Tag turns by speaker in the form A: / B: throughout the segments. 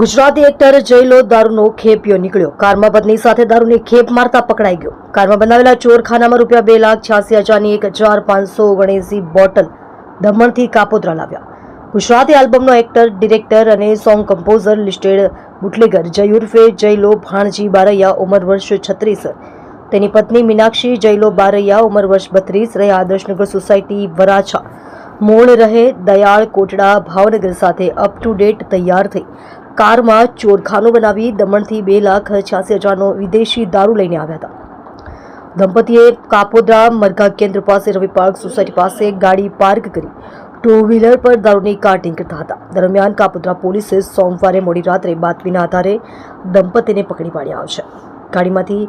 A: Gujarati actor જયલો દારૂનો ખેપિયો નીકળ્યો. કારમાં પત્ની સાથે દારૂની ખેપ મારતા પકડાઈ ગયો. કારમાં બનાવેલા ચોરખાનામાં રૂપિયા બે લાખ છ્યાસી હજારની એક હજાર પાંચસો ઓગણએંસી બોટલ દમણથી કાપોદ્રા લાવ્યા. ગુજરાતી આલ્બમનો એક્ટર, ડિરેક્ટર અને song composer listed bootlegger Jay ઉર્ફે જયલો ભાણજી બારૈયા, ઉંમર વર્ષ છત્રીસ. તેની પત્ની મીનાક્ષી જયલો બારૈયા, ઉંમર વર્ષ બત્રીસ. રહ્યા આદર્શનગર સોસાયટી વરાછા. મૂળ રહે, દયાળ કોટડા ભાવનગર સાથે અપ ટુ ડેટ તૈયાર થઈ. કારમાં ચોરખાનું બનાવી દમણથી બે લાખ છ્યાસી હજારનો વિદેશી દારૂ લઈને આવ્યા હતા. દંપતીએ કાપોદ્રા મરઘા કેન્દ્ર પાસે રવિ પાર્ક સોસાયટી પાસે ગાડી પાર્ક કરી ટુ વ્હીલર પર દારૂની કાર્ટિંગ કરતા હતા. દરમિયાન કાપોદ્રા પોલીસે સોમવારે મોડી રાત્રે બાતમીના આધારે દંપતીને પકડી પાડ્યા છે. ગાડીમાંથી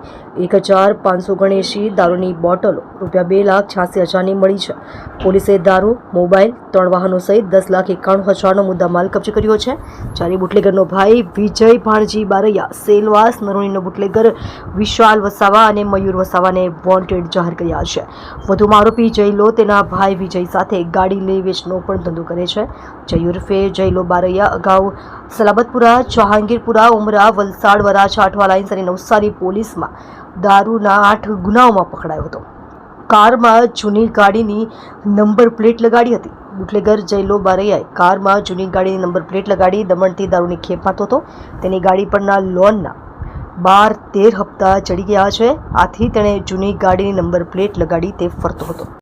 A: એક હજાર પાંચસો ગણેશી દારૂની બોટલો, રૂપિયા બે લાખ છ્યાસી હજારની મળી છે. પોલીસે દારૂ, મોબાઈલ, ત્રણ વાહનો સહિત દસ લાખ એકાણું હજારનો મુદ્દામાલ કબજે કર્યો છે. જ્યારે બુટલેગરનો ભાઈ વિજય ભાણજી બારૈયા, સેલવાસ નરોણીનો બુટલેગર વિશાલ વસાવા અને મયુર વસાવાને વોન્ટેડ જાહેર કર્યા છે. વધુમાં આરોપી જયલો તેના ભાઈ વિજય સાથે ગાડી લઈ વેચનો પણ ધંધો કરે છે. જય ઉર્ફે જયલો બારૈયા અગાઉ સલાબતપુરા, જહાંગીરપુરા, ઉમરા, વલસાડ, વરાછા અઠવા લાઇન્સ અને નવસારી પોલીસમાં દારૂના આઠ ગુનાઓમાં પકડાયો હતો. કારમાં જૂની ગાડીની નંબર પ્લેટ લગાડી હતી. બુટલેગર જયલો બારૈયાએ કારમાં જૂની ગાડીની નંબર પ્લેટ લગાડી દમણથી દારૂની ખેપ મારતો હતો. તેની ગાડી પરના લોનના બાર તેર હપ્તા ચડી ગયા છે. આથી તેણે જૂની ગાડીની નંબર પ્લેટ લગાડી તે ફરતો હતો.